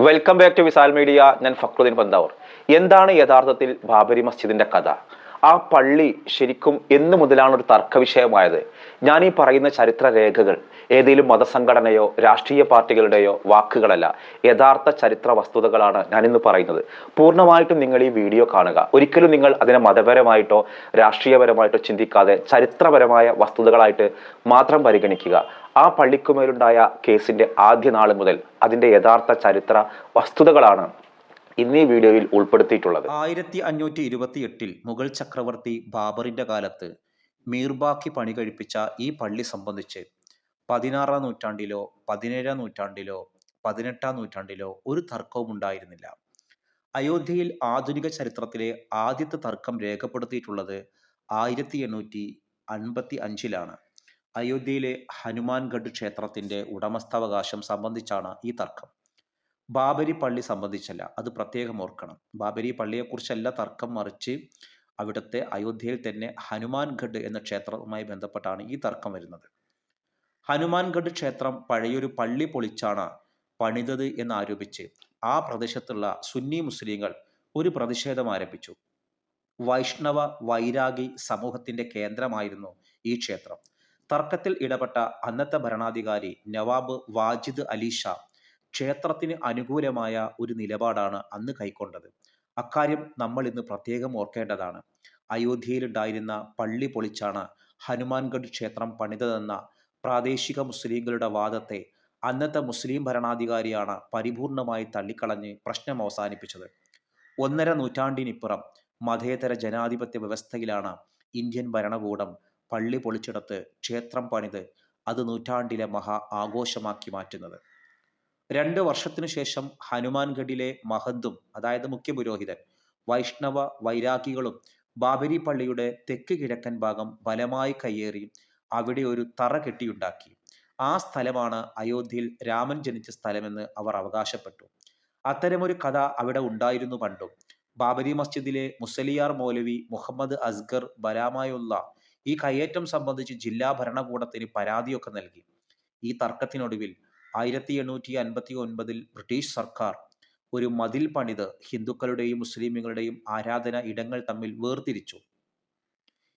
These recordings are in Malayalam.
Welcome back to Visal media ഞാൻ ഫക്രുദ്ദീൻ പന്താവൂർ. എന്താണ് യഥാർത്ഥത്തിൽ ബാബരി മസ്ജിദിന്റെ കഥ? ആ പള്ളി ശരിക്കും എന്ന് മുതലാണ് ഒരു തർക്ക വിഷയമായത് ഞാൻ ഈ പറയുന്ന ചരിത്ര രേഖകൾ ഏതെങ്കിലും മതസംഘടനയോ രാഷ്ട്രീയ പാർട്ടികളുടെയോ വാക്കുകളല്ല. യഥാർത്ഥ ചരിത്ര വസ്തുതകളാണ് ഞാനിന്ന് പറയുന്നത്. പൂർണമായിട്ടും നിങ്ങൾ ഈ വീഡിയോ കാണുക. ഒരിക്കലും നിങ്ങൾ അതിനെ മതപരമായിട്ടോ രാഷ്ട്രീയപരമായിട്ടോ ചിന്തിക്കാതെ ചരിത്രപരമായ വസ്തുതകളായിട്ട് മാത്രം പരിഗണിക്കുക. ആ പള്ളിക്കുമേലുണ്ടായ കേസിന്റെ ആദ്യ നാൾ മുതൽ അതിന്റെ യഥാർത്ഥ ചരിത്ര വസ്തുതകളാണ് ഇന്ന് വീഡിയോയിൽ ഉൾപ്പെടുത്തിയിട്ടുള്ളത്. ആയിരത്തി അഞ്ഞൂറ്റി ഇരുപത്തി എട്ടിൽ മുഗൾ ചക്രവർത്തി ബാബറിന്റെ കാലത്ത് മീർബാക്കി പണി കഴിപ്പിച്ച ഈ പള്ളി സംബന്ധിച്ച് പതിനാറാം നൂറ്റാണ്ടിലോ പതിനേഴാം നൂറ്റാണ്ടിലോ പതിനെട്ടാം നൂറ്റാണ്ടിലോ ഒരു തർക്കവും ഉണ്ടായിരുന്നില്ല. അയോധ്യയിൽ ആധുനിക ചരിത്രത്തിലെ ആദ്യത്തെ തർക്കം രേഖപ്പെടുത്തിയിട്ടുള്ളത് ആയിരത്തി എണ്ണൂറ്റി അൻപത്തി അഞ്ചിലാണ് അയോധ്യയിലെ ഹനുമാൻഗഡ് ക്ഷേത്രത്തിന്റെ ഉടമസ്ഥാവകാശം സംബന്ധിച്ചാണ് ഈ തർക്കം. ബാബരി പള്ളി സംബന്ധിച്ചല്ല അത് പ്രത്യേകം ഓർക്കണം. ബാബരി പള്ളിയെക്കുറിച്ചല്ല തർക്കം മറിച്ച് അവിടുത്തെ അയോധ്യയിൽ തന്നെ ഹനുമാൻഗഡ് എന്ന ക്ഷേത്രവുമായി ബന്ധപ്പെട്ടാണ് ഈ തർക്കം വരുന്നത്. ഹനുമാൻഗഡ് ക്ഷേത്രം പഴയൊരു പള്ളി പൊളിച്ചാണ് പണിതത് എന്നാരോപിച്ച് ആ പ്രദേശത്തുള്ള സുന്നി മുസ്ലിങ്ങൾ ഒരു പ്രതിഷേധം ആരംഭിച്ചു. വൈഷ്ണവ വൈരാഗി സമൂഹത്തിന്റെ കേന്ദ്രമായിരുന്നു ഈ ക്ഷേത്രം. തർക്കത്തിൽ ഇടപെട്ട അന്നത്തെ ഭരണാധികാരി നവാബ് വാജിദ് അലി ഷാ ക്ഷേത്രത്തിന് അനുകൂലമായ ഒരു നിലപാടാണ് അന്ന് കൈക്കൊണ്ടത്. അക്കാര്യം നമ്മൾ ഇന്ന് പ്രത്യേകം ഓർക്കേണ്ടതാണ്. അയോധ്യയിലുണ്ടായിരുന്ന പള്ളി പൊളിച്ചാണ് ഹനുമാൻഗഡ് ക്ഷേത്രം പണിതതെന്ന പ്രാദേശിക മുസ്ലിങ്ങളുടെ വാദത്തെ അന്നത്തെ മുസ്ലിം ഭരണാധികാരിയാണ് പരിപൂർണമായി തള്ളിക്കളഞ്ഞ് പ്രശ്നം അവസാനിപ്പിച്ചത്. ഒന്നര നൂറ്റാണ്ടിനിപ്പുറം മതേതര ജനാധിപത്യ വ്യവസ്ഥയിലാണ് ഇന്ത്യൻ ഭരണകൂടം പള്ളി പൊളിച്ചെടുത്ത് ക്ഷേത്രം പണിത് അത് നൂറ്റാണ്ടിലെ മഹാ ആഘോഷമാക്കി മാറ്റുന്നത്. രണ്ട് വർഷത്തിനു ശേഷം ഹനുമാൻഗഡിലെ മഹന്തും അതായത് മുഖ്യ പുരോഹിതൻ വൈഷ്ണവ വൈരാഗികളും ബാബരി പള്ളിയുടെ തെക്ക് കിഴക്കൻ ഭാഗം ബലമായി കയ്യേറി അവിടെ ഒരു തറ കെട്ടിയുണ്ടാക്കി. ആ സ്ഥലമാണ് അയോധ്യയിൽ രാമൻ ജനിച്ച സ്ഥലമെന്ന് അവർ അവകാശപ്പെട്ടു. അത്തരമൊരു കഥ അവിടെ ഉണ്ടായിരുന്നു പണ്ടും. ബാബരി മസ്ജിദിലെ മുസലിയാർ മൗലവി മുഹമ്മദ് അസ്ഗർ ബലാമായുള്ള ഈ കയ്യേറ്റം സംബന്ധിച്ച് ജില്ലാ ഭരണകൂടത്തിന് പരാതിയൊക്കെ നൽകി. ഈ തർക്കത്തിനൊടുവിൽ ആയിരത്തി എണ്ണൂറ്റി അൻപത്തി ഒൻപതിൽ ബ്രിട്ടീഷ് സർക്കാർ ഒരു മതിൽ പണിത് ഹിന്ദുക്കളുടെയും മുസ്ലിമുകളുടെയും ആരാധന ഇടങ്ങൾ തമ്മിൽ വേർതിരിച്ചു.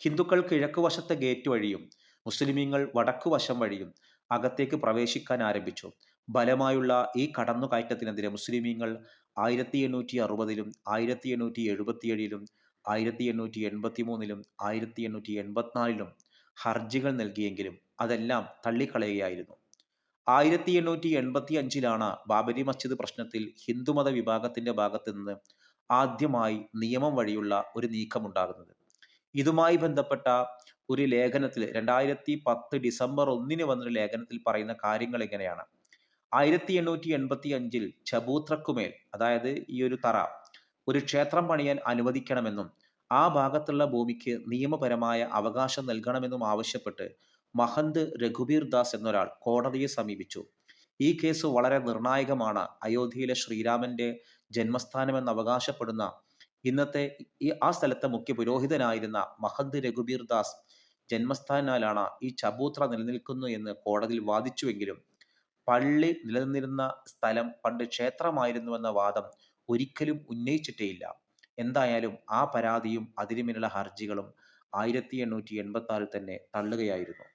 ഹിന്ദുക്കൾ കിഴക്ക് വശത്തെ ഗേറ്റ് വഴിയും മുസ്ലിമീങ്ങൾ വടക്കു വശം വഴിയും അകത്തേക്ക് പ്രവേശിക്കാൻ ആരംഭിച്ചു. ബലമായുള്ള ഈ കടന്നുകയറ്റത്തിനെതിരെ മുസ്ലിമീങ്ങൾ ആയിരത്തി എണ്ണൂറ്റി അറുപതിലും ആയിരത്തി എണ്ണൂറ്റി എഴുപത്തിയേഴിലും ആയിരത്തി എണ്ണൂറ്റി എൺപത്തി മൂന്നിലും ആയിരത്തി എണ്ണൂറ്റി എൺപത്തിനാലിലും ഹർജികൾ നൽകിയെങ്കിലും അതെല്ലാം തള്ളിക്കളയുകയായിരുന്നു. ആയിരത്തി എണ്ണൂറ്റി എൺപത്തി അഞ്ചിലാണ് ബാബരി മസ്ജിദ് പ്രശ്നത്തിൽ ഹിന്ദുമത വിഭാഗത്തിന്റെ ഭാഗത്തു നിന്ന് ആദ്യമായി നിയമം വഴിയുള്ള ഒരു നീക്കമുണ്ടാകുന്നത്. ഇതുമായി ബന്ധപ്പെട്ട ഒരു ലേഖനത്തിൽ രണ്ടായിരത്തി പത്ത് ഡിസംബർ ഒന്നിന് വന്നൊരു ലേഖനത്തിൽ പറയുന്ന കാര്യങ്ങൾ എങ്ങനെയാണ് ആയിരത്തി എണ്ണൂറ്റി എൺപത്തി അഞ്ചിൽ ചബൂത്രക്കുമേൽ അതായത് ഈ ഒരു തറ ഒരു ക്ഷേത്രം പണിയാൻ അനുവദിക്കണമെന്നും ആ ഭാഗത്തുള്ള ഭൂമിക്ക് നിയമപരമായ അവകാശം നൽകണമെന്നും ആവശ്യപ്പെട്ട് മഹന്ത് രഘുബീർ ദാസ് എന്നൊരാൾ കോടതിയെ സമീപിച്ചു. ഈ കേസ് വളരെ നിർണായകമാണ്. അയോധ്യയിലെ ശ്രീരാമന്റെ ജന്മസ്ഥാനമെന്ന് അവകാശപ്പെടുന്ന ഇന്നത്തെ ഈ ആ സ്ഥലത്തെ മുഖ്യ പുരോഹിതനായിരുന്ന മഹന്ത് രഘുബീർ ദാസ് ജന്മസ്ഥാനാലാണ് ഈ ചബൂത്ര നിലനിൽക്കുന്നു എന്ന് കോടതിയിൽ വാദിച്ചുവെങ്കിലും പള്ളി നിലനിന്നിരുന്ന സ്ഥലം പണ്ട് ക്ഷേത്രമായിരുന്നുവെന്ന വാദം ഒരിക്കലും ഉന്നയിച്ചിട്ടേയില്ല. എന്തായാലും ആ പരാതിയും അതിനുമേലുള്ള ഹർജികളും ആയിരത്തി എണ്ണൂറ്റി എൺപത്തി ആറിൽ തന്നെ തള്ളുകയായിരുന്നു.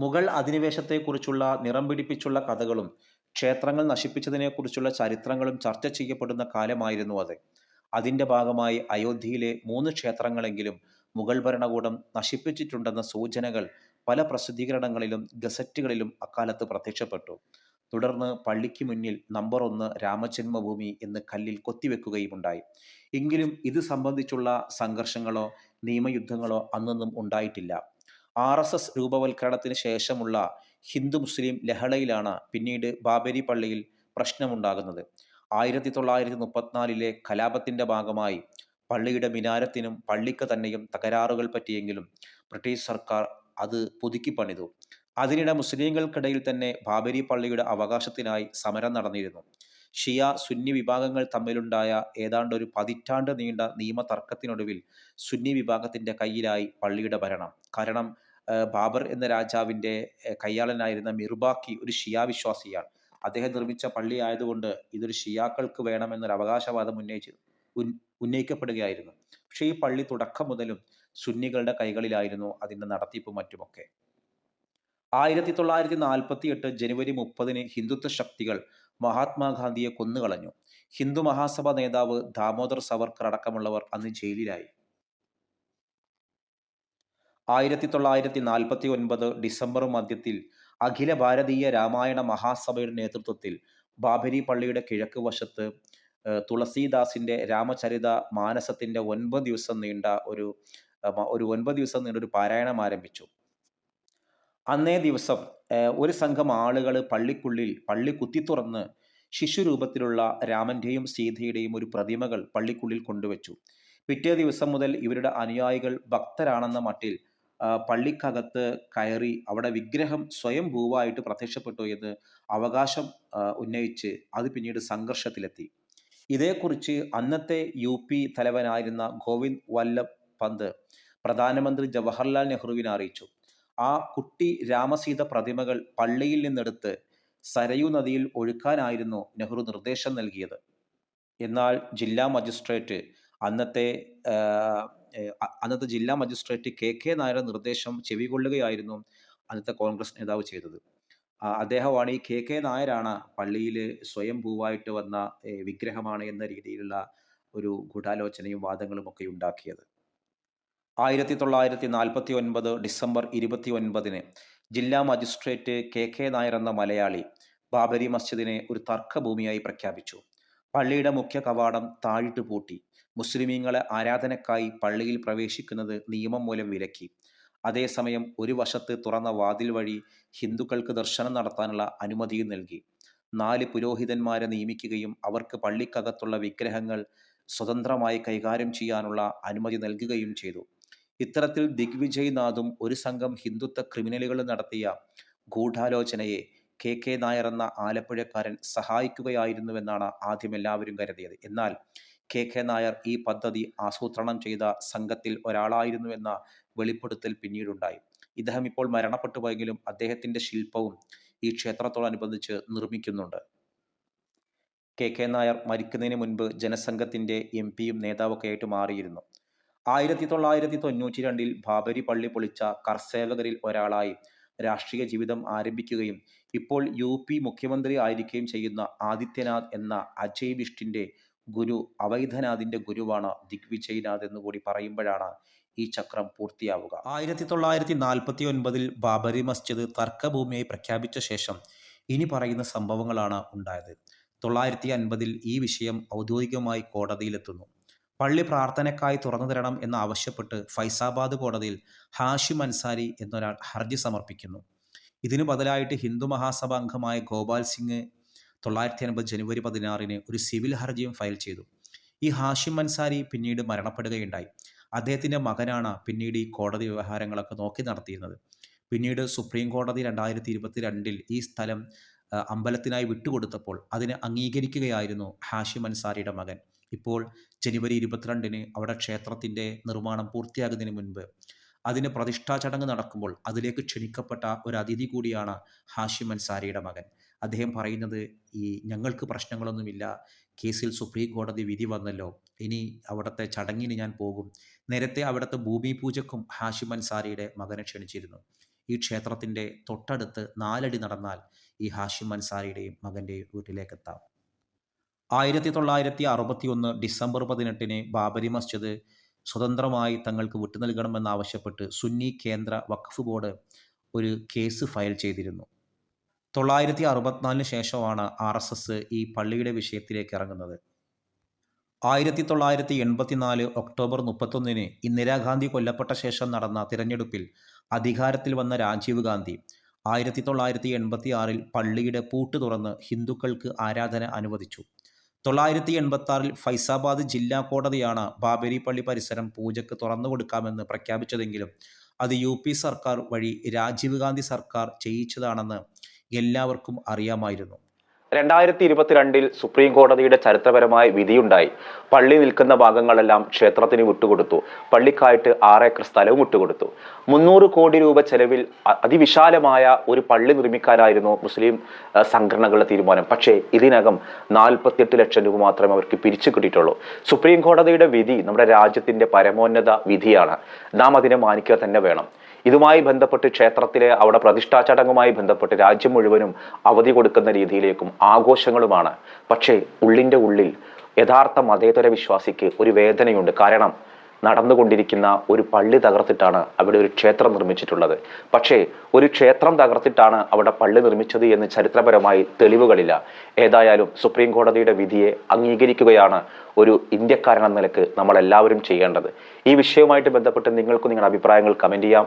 മുഗൾ അധിനിവേശത്തെക്കുറിച്ചുള്ള നിറം പിടിപ്പിച്ചുള്ള കഥകളും ക്ഷേത്രങ്ങൾ നശിപ്പിച്ചതിനെക്കുറിച്ചുള്ള ചരിത്രങ്ങളും ചർച്ച ചെയ്യപ്പെടുന്ന കാലമായിരുന്നു അത്. അതിന്റെ ഭാഗമായി അയോധ്യയിലെ മൂന്ന് ക്ഷേത്രങ്ങളെങ്കിലും മുഗൾ ഭരണകൂടം നശിപ്പിച്ചിട്ടുണ്ടെന്ന സൂചനകൾ പല പ്രസിദ്ധീകരണങ്ങളിലും ഗസറ്റുകളിലും അക്കാലത്ത് പ്രത്യക്ഷപ്പെട്ടു. തുടർന്ന് പള്ളിക്ക് മുന്നിൽ നമ്പർ ഒന്ന് രാമജന്മഭൂമി എന്ന് കല്ലിൽ കൊത്തിവെക്കുകയും ഉണ്ടായി എങ്കിലും ഇത് സംബന്ധിച്ചുള്ള സംഘർഷങ്ങളോ നിയമയുദ്ധങ്ങളോ അന്നൊന്നും ഉണ്ടായിട്ടില്ല. ആർ എസ് എസ് രൂപവൽക്കരണത്തിന് ശേഷമുള്ള ഹിന്ദു മുസ്ലിം ലഹളയിലാണ് പിന്നീട് ബാബരി പള്ളിയിൽ പ്രശ്നമുണ്ടാകുന്നത്. ആയിരത്തി തൊള്ളായിരത്തി മുപ്പത്തിനാലിലെ കലാപത്തിന്റെ ഭാഗമായി പള്ളിയുടെ മിനാരത്തിനും പള്ളിക്ക് തന്നെയും തകരാറുകൾ പറ്റിയെങ്കിലും ബ്രിട്ടീഷ് സർക്കാർ അത് പുതുക്കി പണിതു. അതിനിടെ മുസ്ലിങ്ങൾക്കിടയിൽ തന്നെ ബാബരി പള്ളിയുടെ അവകാശത്തിനായി സമരം നടന്നിരുന്നു. ഷിയ സുന്നി വിഭാഗങ്ങൾ തമ്മിലുണ്ടായ ഏതാണ്ട് ഒരു പതിറ്റാണ്ട് നീണ്ട നിയമ തർക്കത്തിനൊടുവിൽ സുന്നി വിഭാഗത്തിന്റെ കയ്യിലായി പള്ളിയുടെ ഭരണം. കാരണം ബാബർ എന്ന രാജാവിന്റെ കയ്യാളനായിരുന്ന മിർബാക്കി ഒരു ഷിയ വിശ്വാസിയാണ്. അദ്ദേഹം നിർമ്മിച്ച പള്ളി ആയതുകൊണ്ട് ഇതൊരു ഷിയാക്കൾക്ക് വേണമെന്നൊരു അവകാശവാദം ഉന്നയിച്ച് ഉന്നയിക്കപ്പെടുകയായിരുന്നു. പക്ഷേ ഈ പള്ളി തുടക്കം മുതലും സുന്നികളുടെ കൈകളിലായിരുന്നു അതിന്റെ നടത്തിപ്പും മറ്റുമൊക്കെ. ആയിരത്തി തൊള്ളായിരത്തി നാൽപ്പത്തി എട്ട് ജനുവരി മുപ്പതിന് ഹിന്ദുത്വ ശക്തികൾ മഹാത്മാഗാന്ധിയെ കൊന്നുകളഞ്ഞു. ഹിന്ദു മഹാസഭ നേതാവ് ദാമോദർ സവർക്കർ അടക്കമുള്ളവർ അന്ന് ജയിലിലായി. ആയിരത്തി തൊള്ളായിരത്തി നാൽപ്പത്തി ഒൻപത് ഡിസംബർ മധ്യത്തിൽ അഖില ഭാരതീയ രാമായണ മഹാസഭയുടെ നേതൃത്വത്തിൽ ബാബരി പള്ളിയുടെ കിഴക്ക് വശത്ത് തുളസീദാസിന്റെ രാമചരിത മാനസത്തിന്റെ ഒൻപത് ദിവസം നീണ്ട ഒരു ഒരു ഒൻപത് ദിവസം നീണ്ട ഒരു പാരായണം ആരംഭിച്ചു. അന്നേ ദിവസം ഒരു സംഘം ആളുകൾ പള്ളിക്കുള്ളിൽ പള്ളി കുത്തി തുറന്ന് ശിശുരൂപത്തിലുള്ള രാമന്റെയും സീതയുടെയും ഒരു പ്രതിമകൾ പള്ളിക്കുള്ളിൽ കൊണ്ടുവച്ചു. പിറ്റേ ദിവസം മുതൽ ഇവരുടെ അനുയായികൾ ഭക്തരാണെന്ന മട്ടിൽ പള്ളിക്കകത്ത് കയറി അവിടെ വിഗ്രഹം സ്വയം ഭൂവായിട്ട് പ്രത്യക്ഷപ്പെട്ടു എന്ന് അവകാശം ഉന്നയിച്ച് അത് പിന്നീട് സംഘർഷത്തിലെത്തി. ഇതേക്കുറിച്ച് അന്നത്തെ യു പി തലവനായിരുന്ന ഗോവിന്ദ് വല്ലഭ് പന്ത് പ്രധാനമന്ത്രി ജവഹർലാൽ നെഹ്റുവിനെ അറിയിച്ചു. ആ കുട്ടി രാമസീത പ്രതിമകൾ പള്ളിയിൽ നിന്നെടുത്ത് സരയു നദിയിൽ ഒഴുക്കാനായിരുന്നു നെഹ്റു നിർദ്ദേശം നൽകിയത്. എന്നാൽ ജില്ലാ മജിസ്ട്രേറ്റ് അന്നത്തെ അന്നത്തെ ജില്ലാ മജിസ്ട്രേറ്റ് കെ കെ നായരുടെ നിർദ്ദേശം ചെവികൊള്ളുകയായിരുന്നു അന്നത്തെ കോൺഗ്രസ് നേതാവ് ചെയ്തത്. അദ്ദേഹമാണ് ഈ കെ കെ നായരാണ് പള്ളിയിൽ സ്വയം ഭൂവായിട്ട് വന്ന വിഗ്രഹമാണ് എന്ന രീതിയിലുള്ള ഒരു ഗൂഢാലോചനയും വാദങ്ങളും ഒക്കെ ഉണ്ടാക്കിയത്. ആയിരത്തി തൊള്ളായിരത്തി നാൽപ്പത്തി ഒൻപത് ഡിസംബർ ഇരുപത്തി ഒൻപതിന് ജില്ലാ മജിസ്ട്രേറ്റ് കെ കെ നായർ എന്ന മലയാളി ബാബരി മസ്ജിദിനെ ഒരു തർക്കഭൂമിയായി പ്രഖ്യാപിച്ചു. പള്ളിയുടെ മുഖ്യ കവാടം താഴിട്ട് പൂട്ടി. മുസ്ലിമീങ്ങളെ ആരാധനക്കായി പള്ളിയിൽ പ്രവേശിക്കുന്നത് നിയമം മൂലം വിലക്കി. അതേസമയം ഒരു വശത്ത് തുറന്ന വാതിൽ വഴി ഹിന്ദുക്കൾക്ക് ദർശനം നടത്താനുള്ള അനുമതിയും നൽകി. നാല് പുരോഹിതന്മാരെ നിയമിക്കുകയും അവർക്ക് പള്ളിക്കകത്തുള്ള വിഗ്രഹങ്ങൾ സ്വതന്ത്രമായി കൈകാര്യം ചെയ്യാനുള്ള അനുമതി നൽകുകയും ചെയ്തു. ഇത്തരത്തിൽ ദിഗ്വിജയ് നാഥും ഒരു സംഘം ഹിന്ദുത്വ ക്രിമിനലുകൾ നടത്തിയ ഗൂഢാലോചനയെ കെ കെ നായർ എന്ന ആലപ്പുഴക്കാരൻ സഹായിക്കുകയായിരുന്നുവെന്നാണ് ആദ്യം എല്ലാവരും കരുതിയത്. എന്നാൽ കെ കെ നായർ ഈ പദ്ധതി ആസൂത്രണം ചെയ്ത സംഘത്തിൽ ഒരാളായിരുന്നുവെന്ന വെളിപ്പെടുത്തൽ പിന്നീടുണ്ടായി. ഇദ്ദേഹം ഇപ്പോൾ മരണപ്പെട്ടു പോയെങ്കിലും അദ്ദേഹത്തിന്റെ ശില്പവും ഈ ക്ഷേത്രത്തോടനുബന്ധിച്ച് നിർമ്മിക്കുന്നുണ്ട്. കെ കെ നായർ മരിക്കുന്നതിന് മുൻപ് ജനസംഘത്തിന്റെ എം പിയും നേതാവൊക്കെ ആയിട്ട് മാറിയിരുന്നു. ആയിരത്തി തൊള്ളായിരത്തി തൊണ്ണൂറ്റി രണ്ടിൽ ബാബരി പള്ളി പൊളിച്ച കർസേവകരിൽ ഒരാളായി രാഷ്ട്രീയ ജീവിതം ആരംഭിക്കുകയും ഇപ്പോൾ യു പി മുഖ്യമന്ത്രി ആയിരിക്കുകയും ചെയ്യുന്ന ആദിത്യനാഥ് എന്ന അജയ് ബിഷ്ടിന്റെ ഗുരു അവൈധനാഥിന്റെ ഗുരുവാണ് ദിഗ്വിജയ്നാഥ് എന്ന് കൂടി പറയുമ്പോഴാണ് ഈ ചക്രം പൂർത്തിയാവുക. ആയിരത്തി തൊള്ളായിരത്തി നാൽപ്പത്തി ഒൻപതിൽ ബാബരി മസ്ജിദ് തർക്കഭൂമിയായി പ്രഖ്യാപിച്ച ശേഷം ഇനി പറയുന്ന സംഭവങ്ങളാണ് ഉണ്ടായത്. തൊള്ളായിരത്തി അൻപതിൽ ഈ വിഷയം ഔദ്യോഗികമായി കോടതിയിലെത്തുന്നു. പള്ളി പ്രാർത്ഥനയ്ക്കായി തുറന്നു തരണം എന്ന് ആവശ്യപ്പെട്ട് ഫൈസാബാദ് കോടതിയിൽ ഹാഷിം അൻസാരി എന്നൊരാൾ ഹർജി സമർപ്പിക്കുന്നു. ഇതിനു ബദലായിട്ട് ഹിന്ദു മഹാസഭ അംഗമായ ഗോപാൽ സിംഗ് തൊള്ളായിരത്തി അൻപത് ജനുവരി പതിനാറിന് ഒരു സിവിൽ ഹർജിയും ഫയൽ ചെയ്തു. ഈ ഹാഷിം അൻസാരി പിന്നീട് മരണപ്പെടുകയുണ്ടായി. അദ്ദേഹത്തിന്റെ മകനാണ് പിന്നീട് ഈ കോടതി വ്യവഹാരങ്ങളൊക്കെ നോക്കി നടത്തിയിരുന്നത്. പിന്നീട് സുപ്രീം കോടതി രണ്ടായിരത്തി ഇരുപത്തി രണ്ടിൽ ഈ സ്ഥലം അമ്പലത്തിനായി വിട്ടുകൊടുത്തപ്പോൾ അതിനെ അംഗീകരിക്കുകയായിരുന്നു ഹാഷിം അൻസാരിയുടെ മകൻ. ഇപ്പോൾ ജനുവരി ഇരുപത്തിരണ്ടിന് അവിടെ ക്ഷേത്രത്തിന്റെ നിർമ്മാണം പൂർത്തിയാകുന്നതിന് മുൻപ് അതിന് പ്രതിഷ്ഠാ ചടങ്ങ് നടക്കുമ്പോൾ അതിലേക്ക് ക്ഷണിക്കപ്പെട്ട ഒരു അതിഥി കൂടിയാണ് ഹാഷിം അൻസാരിയുടെ മകൻ. അദ്ദേഹം പറയുന്നത് ഈ ഞങ്ങൾക്ക് പ്രശ്നങ്ങളൊന്നുമില്ല. കേസിൽ സുപ്രീം കോടതി വിധി വന്നല്ലോ. ഇനി അവിടുത്തെ ചടങ്ങിന് ഞാൻ പോകും. നേരത്തെ അവിടുത്തെ ഭൂമി പൂജക്കും ഹാഷിം അൻസാരിയുടെ മകനെ ക്ഷണിച്ചിരുന്നു. ഈ ക്ഷേത്രത്തിന്റെ തൊട്ടടുത്ത് നാലടി നടന്നാൽ ഈ ഹാഷിം അൻസാരിയുടെയും മകന്റെയും വീട്ടിലേക്കെത്താം. ആയിരത്തി തൊള്ളായിരത്തി അറുപത്തി ഒന്ന് ഡിസംബർ പതിനെട്ടിന് ബാബരി മസ്ജിദ് സ്വതന്ത്രമായി തങ്ങൾക്ക് വിട്ടു നൽകണമെന്നാവശ്യപ്പെട്ട് സുന്നി കേന്ദ്ര വഖഫ് ബോർഡ് ഒരു കേസ് ഫയൽ ചെയ്തിരുന്നു. തൊള്ളായിരത്തി അറുപത്തിനാലിന് ശേഷമാണ് ആർ എസ് എസ് ഈ പള്ളിയുടെ വിഷയത്തിലേക്ക് ഇറങ്ങുന്നത്. ആയിരത്തി തൊള്ളായിരത്തി എൺപത്തിനാല് ഒക്ടോബർ മുപ്പത്തൊന്നിന് ഇന്ദിരാഗാന്ധി കൊല്ലപ്പെട്ട ശേഷം നടന്ന തിരഞ്ഞെടുപ്പിൽ അധികാരത്തിൽ വന്ന രാജീവ് ഗാന്ധി ആയിരത്തി തൊള്ളായിരത്തി എൺപത്തി ആറിൽ പള്ളിയുടെ പൂട്ട് തുറന്ന് ഹിന്ദുക്കൾക്ക് ആരാധന അനുവദിച്ചു. തൊള്ളായിരത്തി എൺപത്തി ഫൈസാബാദ് ജില്ലാ കോടതിയാണ് ബാബരി പള്ളി പരിസരം പൂജയ്ക്ക് തുറന്നു കൊടുക്കാമെന്ന് പ്രഖ്യാപിച്ചതെങ്കിലും അത് യു പി സർക്കാർ വഴി രാജീവ് ഗാന്ധി സർക്കാർ ചെയ്യിച്ചതാണെന്ന് എല്ലാവർക്കും അറിയാമായിരുന്നു. രണ്ടായിരത്തി ഇരുപത്തിരണ്ടിൽ സുപ്രീം കോടതിയുടെ ചരിത്രപരമായ വിധിയുണ്ടായി. പള്ളി നിൽക്കുന്ന ഭാഗങ്ങളെല്ലാം ക്ഷേത്രത്തിന് വിട്ടുകൊടുത്തു. പള്ളിക്കായിട്ട് ആറ് ഏക്കർ സ്ഥലവും വിട്ടുകൊടുത്തു. മുന്നൂറ് കോടി രൂപ ചെലവിൽ അതിവിശാലമായ ഒരു പള്ളി നിർമ്മിക്കാനായിരുന്നു മുസ്ലിം സംഘടനകളുടെ തീരുമാനം. പക്ഷേ ഇതിനകം നാൽപ്പത്തിയെട്ട് ലക്ഷം രൂപ മാത്രമേ അവർക്ക് പിരിച്ചു കിട്ടിയിട്ടുള്ളൂ. സുപ്രീം കോടതിയുടെ വിധി നമ്മുടെ രാജ്യത്തിന്റെ പരമോന്നത വിധിയാണ്. നാം അതിനെ മാനിക്കുക തന്നെ വേണം. ഇതുമായി ബന്ധപ്പെട്ട് ക്ഷേത്രത്തിലെ അവിടെ പ്രതിഷ്ഠാ ചടങ്ങുമായി ബന്ധപ്പെട്ട് രാജ്യം മുഴുവനും അവധി കൊടുക്കുന്ന രീതിയിലേക്കും ആഘോഷങ്ങളുമാണ്. പക്ഷേ ഉള്ളിന്റെ ഉള്ളിൽ യഥാർത്ഥ മതേതര വിശ്വാസിക്ക് ഒരു വേദനയുണ്ട്. കാരണം നടന്നുകൊണ്ടിരിക്കുന്ന ഒരു പള്ളി തകർത്തിട്ടാണ് അവിടെ ഒരു ക്ഷേത്രം നിർമ്മിച്ചിട്ടുള്ളത്. പക്ഷേ ഒരു ക്ഷേത്രം തകർത്തിട്ടാണ് അവിടെ പള്ളി നിർമ്മിച്ചത് എന്ന് ചരിത്രപരമായി തെളിവുകളില്ല. ഏതായാലും സുപ്രീം കോടതിയുടെ വിധിയെ അംഗീകരിക്കുകയാണ് ഒരു ഇന്ത്യക്കാരൻ എന്ന നിലയ്ക്ക് നമ്മളെല്ലാവരും ചെയ്യേണ്ടത്. ഈ വിഷയവുമായിട്ട് ബന്ധപ്പെട്ട് നിങ്ങൾക്കും നിങ്ങളുടെ അഭിപ്രായങ്ങൾ കമന്റ് ചെയ്യാം.